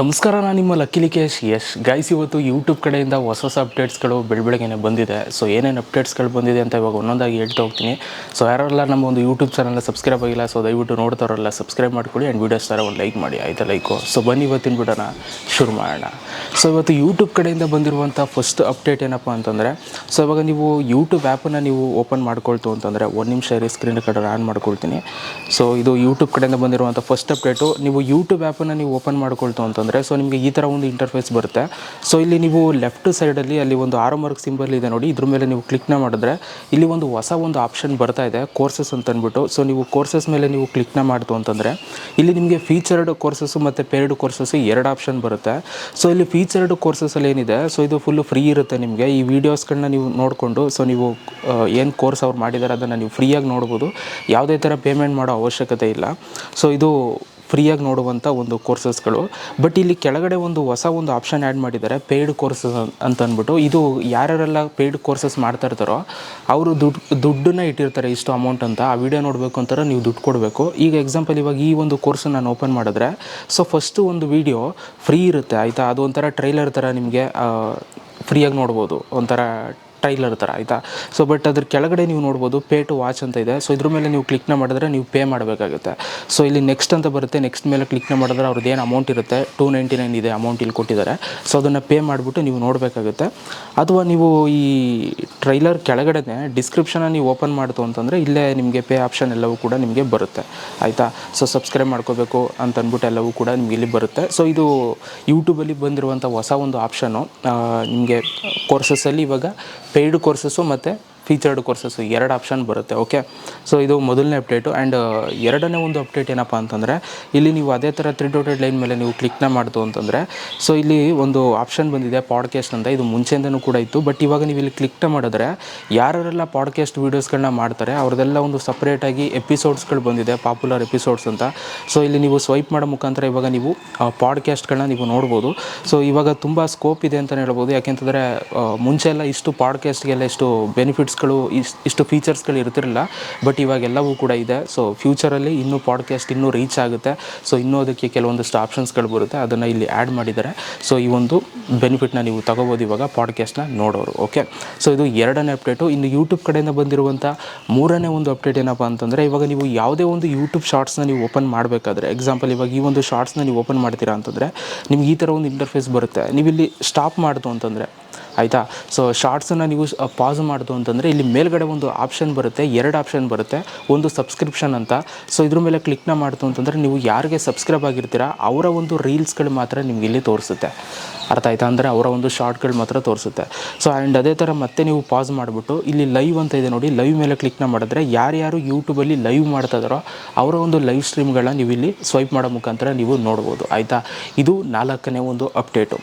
ನಮಸ್ಕಾರ ನಾನು ನಿಮ್ಮ ಲಕ್ಕಿಲಿಕೇಶ್ ಯಶ್ ಗಾಯ್ಸ್ ಇವತ್ತು ಯೂಟ್ಯೂಬ್ ಕಡೆಯಿಂದ ಹೊಸ ಹೊಸ ಅಪ್ಡೇಟ್ಸ್ಗಳು ಬೆಳಬೆಳಗ್ಗೆನೆ ಬಂದಿದೆ. ಸೊ ಏನೇನು ಅಪ್ಡೇಟ್ಸ್ಗಳು ಬಂದಿದೆ ಅಂತ ಇವಾಗ ಒಂದೊಂದಾಗಿ ಹೇಳ್ತಾ ಹೋಗ್ತೀನಿ. ಸೊ ಯಾರೆಲ್ಲ ನಮ್ಮ ಒಂದು ಯೂಟ್ಯೂಬ್ ಚಾನಲ್ನ ಸಬ್ಸ್ಕ್ರೈಬ್ ಆಗಿಲ್ಲ ಸೊ ದಯವಿಟ್ಟು ನೋಡ್ತಾರಲ್ಲ ಸಬ್ಸ್ಕ್ರೈಬ್ ಮಾಡ್ಕೊಳ್ಳಿ ಆ್ಯಂಡ್ ವೀಡಿಯೋಸ್ ಥರ ಒಂದು ಲೈಕ್ ಮಾಡಿ, ಆಯಿತಾ ಲೈಕು ಸೊ ಬನ್ನಿ ಇವತ್ತಿನ ಬಿಡೋಣ, ಶುರು ಮಾಡೋಣ. ಸೊ ಇವತ್ತು ಯೂಟ್ಯೂಬ್ ಕಡೆಯಿಂದ ಬಂದಿರುವಂಥ ಫಸ್ಟ್ ಅಪ್ಡೇಟ್ ಏನಪ್ಪ ಅಂತಂದರೆ ಸೊ ಇವಾಗ ನೀವು ಯೂಟ್ಯೂಬ್ ಆ್ಯಪನ್ನು ನೀವು ಓಪನ್ ಮಾಡ್ಕೊಳ್ತು ಅಂತಂದರೆ, ಒಂದು ನಿಮಿಷ ಇರಿ ಸ್ಕ್ರೀನ್ ಕಡೆ ಆನ್ ಮಾಡ್ಕೊಳ್ತೀನಿ. ಸೊ ಇದು ಯೂಟ್ಯೂಬ್ ಕಡೆಯಿಂದ ಬಂದಿರುವಂಥ ಫಸ್ಟ್ ಅಪ್ಡೇಟು ನೀವು ಯೂಟ್ಯೂಬ್ ಆ್ಯಪನ್ನು ನೀವು ಓಪನ್ ಮಾಡ್ಕೊಳ್ತು ಅಂತಂದರೆ ಸೊ ನಿಮಗೆ ಈ ಥರ ಒಂದು ಇಂಟರ್ಫೇಸ್ ಬರುತ್ತೆ. ಸೊ ಇಲ್ಲಿ ನೀವು ಲೆಫ್ಟ್ ಸೈಡಲ್ಲಿ ಅಲ್ಲಿ ಒಂದು ಆರೋ ಮಾರ್ಕ್ ಸಿಂಬಲ್ ಇದೆ ನೋಡಿ, ಇದ್ರ ಮೇಲೆ ನೀವು ಕ್ಲಿಕ್ನ ಮಾಡಿದ್ರೆ ಇಲ್ಲಿ ಒಂದು ಹೊಸ ಒಂದು ಆಪ್ಷನ್ ಬರ್ತಾ ಇದೆ ಕೋರ್ಸಸ್ ಅಂತ ಅಂದ್ಬಿಟ್ಟು ಸೊ ನೀವು ಕೋರ್ಸಸ್ ಮೇಲೆ ನೀವು ಕ್ಲಿಕ್ನ ಮಾಡ್ತು ಅಂತಂದರೆ, ಇಲ್ಲಿ ನಿಮಗೆ ಫೀಚರ್ಡ್ ಕೋರ್ಸಸ್ಸು ಮತ್ತು ಪೇರ್ಡ್ ಕೋರ್ಸಸ್ಸು ಎರಡು ಆಪ್ಷನ್ ಬರುತ್ತೆ. ಸೊ ಇಲ್ಲಿ ಫೀಚರ್ಡ್ ಕೋರ್ಸಸಲ್ಲಿ ಏನಿದೆ ಸೊ ಇದು ಫುಲ್ಲು ಫ್ರೀ ಇರುತ್ತೆ ನಿಮಗೆ. ಈ ವೀಡಿಯೋಸ್ಗಳನ್ನ ನೀವು ನೋಡಿಕೊಂಡು ಸೊ ನೀವು ಏನು ಕೋರ್ಸ್ ಅವ್ರು ಮಾಡಿದ್ದಾರೆ ಅದನ್ನು ನೀವು ಫ್ರೀಯಾಗಿ ನೋಡ್ಬೋದು. ಯಾವುದೇ ಥರ ಪೇಮೆಂಟ್ ಮಾಡೋ ಅವಶ್ಯಕತೆ ಇಲ್ಲ. ಸೊ ಇದು ಫ್ರೀಯಾಗಿ ನೋಡುವಂಥ ಒಂದು ಕೋರ್ಸಸ್ಗಳು. ಬಟ್ ಇಲ್ಲಿ ಕೆಳಗಡೆ ಒಂದು ಹೊಸ ಒಂದು ಆಪ್ಷನ್ ಆ್ಯಡ್ ಮಾಡಿದ್ದಾರೆ, ಪೇಯ್ಡ್ ಕೋರ್ಸಸ್ ಅಂತ ಅಂದ್ಬಿಟ್ಟು. ಇದು ಯಾರ್ಯಾರೆಲ್ಲ ಪೇಯ್ಡ್ ಕೋರ್ಸಸ್ ಮಾಡ್ತಾ ಇರ್ತಾರೋ, ಅವರು ದುಡ್ಡು ದುಡ್ಡನ್ನ ಇಟ್ಟಿರ್ತಾರೆ ಇಷ್ಟು ಅಮೌಂಟ್ ಅಂತ. ಆ ವಿಡಿಯೋ ನೋಡಬೇಕು ಅಂತಾರೆ, ನೀವು ದುಡ್ಡು ಕೊಡಬೇಕು. ಈಗ ಎಕ್ಸಾಂಪಲ್ ಇವಾಗ ಈ ಒಂದು ಕೋರ್ಸ್ ನಾನು ಓಪನ್ ಮಾಡಿದ್ರೆ, ಸೊ ಫಸ್ಟು ಒಂದು ವಿಡಿಯೋ ಫ್ರೀ ಇರುತ್ತೆ, ಆಯಿತಾ? ಅದು ಒಂಥರ ಟ್ರೈಲರ್ ಥರ ನಿಮಗೆ ಫ್ರೀಯಾಗಿ ನೋಡ್ಬೋದು. ಒಂಥರ ಟ್ರೈಲರ್ ಥರ ಆಯಿತಾ? ಸೊ ಬಟ್ ಅದ್ರ ಕೆಳಗಡೆ ನೀವು ನೋಡ್ಬೋದು ಪೇ ಟು ವಾಚ್ ಅಂತ ಇದೆ. ಸೊ ಇದ್ರ ಮೇಲೆ ನೀವು ಕ್ಲಿಕ್ನ ಮಾಡಿದ್ರೆ ನೀವು ಪೇ ಮಾಡಬೇಕಾಗುತ್ತೆ. ಸೊ ಇಲ್ಲಿ ನೆಕ್ಸ್ಟ್ ಅಂತ ಬರುತ್ತೆ. ನೆಕ್ಸ್ಟ್ ಮೇಲೆ ಕ್ಲಿಕ್ನ ಮಾಡಿದ್ರೆ ಅವ್ರದ್ದು ಏನು ಅಮೌಂಟ್ ಇರುತ್ತೆ? ಟೂ ನೈಂಟಿ ನೈನ್ ಇದೆ ಅಮೌಂಟ್ ಇಲ್ಲಿ ಕೊಟ್ಟಿದ್ದಾರೆ. ಸೊ ಅದನ್ನು ಪೇ ಮಾಡಿಬಿಟ್ಟು ನೀವು ನೋಡಬೇಕಾಗುತ್ತೆ. ಅಥವಾ ನೀವು ಈ ಟ್ರೈಲರ್ ಕೆಳಗಡೆ ಡಿಸ್ಕ್ರಿಪ್ಷನ ನೀವು ಓಪನ್ ಮಾಡ್ತು ಅಂತಂದರೆ ಇಲ್ಲೇ ನಿಮಗೆ ಪೇ ಆಪ್ಷನ್ ಎಲ್ಲವೂ ಕೂಡ ನಿಮಗೆ ಬರುತ್ತೆ. ಆಯಿತಾ? ಸೊ ಸಬ್ಸ್ಕ್ರೈಬ್ ಮಾಡ್ಕೋಬೇಕು ಅಂತ ಅಂದ್ಬಿಟ್ಟು ಎಲ್ಲವೂ ಕೂಡ ನಿಮಗೆ ಇಲ್ಲಿ ಬರುತ್ತೆ. ಸೊ ಇದು ಯೂಟ್ಯೂಬಲ್ಲಿ ಬಂದಿರುವಂಥ ಹೊಸ ಒಂದು ಆಪ್ಷನ್ನು ನಿಮಗೆ ಕೋರ್ಸಸ್ಸಲ್ಲಿ ಇವಾಗ ಪೇಯ್ಡ್ ಕೋರ್ಸಸ್ಸು ಮತ್ತು ಫೀಚರ್ಡ್ ಕೋರ್ಸಸ್ ಎರಡು ಆಪ್ಷನ್ ಬರುತ್ತೆ ಓಕೆ ಸೊ ಇದು ಮೊದಲನೇ ಅಪ್ಡೇಟು ಆ್ಯಂಡ್ ಎರಡನೇ ಒಂದು ಅಪ್ಡೇಟ್ ಏನಪ್ಪ ಅಂತಂದರೆ, ಇಲ್ಲಿ ನೀವು ಅದೇ ಥರ ತ್ರೀ ಡೋಟೆಡ್ ಲೈನ್ ಮೇಲೆ ನೀವು ಕ್ಲಿಕ್ನ ಮಾಡ್ತು ಅಂತಂದರೆ ಸೊ ಇಲ್ಲಿ ಒಂದು ಆಪ್ಷನ್ ಬಂದಿದೆ ಪಾಡ್ಕಾಸ್ಟ್ ಅಂತ. ಇದು ಮುಂಚೆಯಿಂದನೂ ಕೂಡ ಇತ್ತು ಬಟ್ ಇವಾಗ ನೀವು ಇಲ್ಲಿ ಕ್ಲಿಕ್ನ ಮಾಡಿದ್ರೆ, ಯಾರೆಲ್ಲ ಪಾಡ್ಕಾಸ್ಟ್ ವೀಡಿಯೋಸ್ಗಳನ್ನ ಮಾಡ್ತಾರೆ ಅವ್ರದ್ದೆಲ್ಲ ಒಂದು ಸಪ್ರೇಟಾಗಿ ಎಪಿಸೋಡ್ಸ್ಗಳು ಬಂದಿದೆ ಪಾಪ್ಯುಲರ್ ಎಪಿಸೋಡ್ಸ್ ಅಂತ. ಸೊ ಇಲ್ಲಿ ನೀವು ಸ್ವೈಪ್ ಮಾಡೋ ಮುಖಾಂತರ ಇವಾಗ ನೀವು ಪಾಡ್ಕಾಸ್ಟ್ಗಳನ್ನ ನೀವು ನೋಡ್ಬೋದು. ಸೊ ಇವಾಗ ತುಂಬ ಸ್ಕೋಪ್ ಇದೆ ಅಂತಲೇ ಹೇಳ್ಬೋದು, ಯಾಕೆಂತಂದರೆ ಮುಂಚೆ ಎಲ್ಲ ಇಷ್ಟು ಪಾಡ್ಕಾಸ್ಟ್ಗೆಲ್ಲ ಇಷ್ಟು ಬೆನಿಫಿಟ್ಸ್ಗಳು ಇಷ್ಟು ಇಷ್ಟು ಫೀಚರ್ಸ್ಗಳು ಇರ್ತಿರಲಿಲ್ಲ. ಬಟ್ ಇವಾಗೆಲ್ಲವೂ ಕೂಡ ಇದೆ. ಸೊ ಫ್ಯೂಚರಲ್ಲಿ ಇನ್ನೂ ಪಾಡ್ಕಾಸ್ಟ್ ಇನ್ನೂ ರೀಚ್ ಆಗುತ್ತೆ. ಸೊ ಇನ್ನೂ ಅದಕ್ಕೆ ಕೆಲವೊಂದಷ್ಟು ಆಪ್ಷನ್ಸ್ಗಳು ಬರುತ್ತೆ. ಅದನ್ನು ಇಲ್ಲಿ ಆ್ಯಡ್ ಮಾಡಿದ್ದಾರೆ. ಸೊ ಈ ಒಂದು ಬೆನಿಫಿಟ್ನ ನೀವು ತಗೋಬೋದು ಇವಾಗ ಪಾಡ್ಕಾಸ್ಟ್ನ ನೋಡೋರು. ಓಕೆ ಸೊ ಇದು ಎರಡನೇ ಅಪ್ಡೇಟು ಇನ್ನು ಯೂಟ್ಯೂಬ್ ಕಡೆಯಿಂದ ಬಂದಿರುವಂಥ ಮೂರನೇ ಒಂದು ಅಪ್ಡೇಟ್ ಏನಪ್ಪ ಅಂತಂದರೆ, ಇವಾಗ ನೀವು ಯಾವುದೇ ಒಂದು ಯೂಟ್ಯೂಬ್ ಶಾರ್ಟ್ಸ್ನ ನೀವು ಓಪನ್ ಮಾಡಬೇಕಾದ್ರೆ ಎಕ್ಸಾಂಪಲ್ ಇವಾಗ ಈ ಒಂದು ಶಾರ್ಟ್ಸ್ನ ನೀವು ಓಪನ್ ಮಾಡ್ತೀರಾ ಅಂತಂದರೆ, ನಿಮ್ಗೆ ಈ ಥರ ಒಂದು ಇಂಟರ್ಫೇಸ್ ಬರುತ್ತೆ. ನೀವು ಇಲ್ಲಿ ಸ್ಟಾಪ್ ಮಾಡ್ತು ಅಂತಂದರೆ ಆಯಿತಾ? ಸೊ ಶಾರ್ಟ್ಸನ್ನು ನೀವು ಪಾಸ್ ಮಾಡಿತು ಅಂತಂದರೆ ಇಲ್ಲಿ ಮೇಲ್ಗಡೆ ಒಂದು ಆಪ್ಷನ್ ಬರುತ್ತೆ, ಎರಡು ಆಪ್ಷನ್ ಬರುತ್ತೆ, ಒಂದು ಸಬ್ಸ್ಕ್ರಿಪ್ಷನ್ ಅಂತ. ಸೊ ಇದ್ರ ಮೇಲೆ ಕ್ಲಿಕ್ನ ಮಾಡ್ತು ಅಂತಂದರೆ ನೀವು ಯಾರಿಗೆ ಸಬ್ಸ್ಕ್ರೈಬ್ ಆಗಿರ್ತೀರಾ, ಅವರ ಒಂದು ರೀಲ್ಸ್ಗಳು ಮಾತ್ರ ನಿಮ್ಗೆ ಇಲ್ಲಿ ತೋರಿಸುತ್ತೆ. ಅರ್ಥ ಆಯ್ತಾ? ಅಂದರೆ ಅವರ ಒಂದು ಶಾರ್ಟ್ಗಳು ಮಾತ್ರ ತೋರಿಸುತ್ತೆ. ಸೊ ಆ್ಯಂಡ್ ಅದೇ ಥರ ಮತ್ತೆ ನೀವು ಪಾಸ್ ಮಾಡಿಬಿಟ್ಟು, ಇಲ್ಲಿ ಲೈವ್ ಅಂತ ಇದೆ ನೋಡಿ ಲೈವ್ ಮೇಲೆ ಕ್ಲಿಕ್ನ ಮಾಡಿದ್ರೆ ಯಾರ್ಯಾರು ಯೂಟ್ಯೂಬಲ್ಲಿ ಲೈವ್ ಮಾಡ್ತಾ ಇದ್ದಾರೋ ಅವರ ಒಂದು ಲೈವ್ ಸ್ಟ್ರೀಮ್ಗಳನ್ನ ನೀವು ಇಲ್ಲಿ ಸ್ವೈಪ್ ಮಾಡೋ ಮುಖಾಂತರ ನೀವು ನೋಡ್ಬೋದು. ಆಯಿತಾ? ಇದು ನಾಲ್ಕನೇ ಒಂದು ಅಪ್ಡೇಟು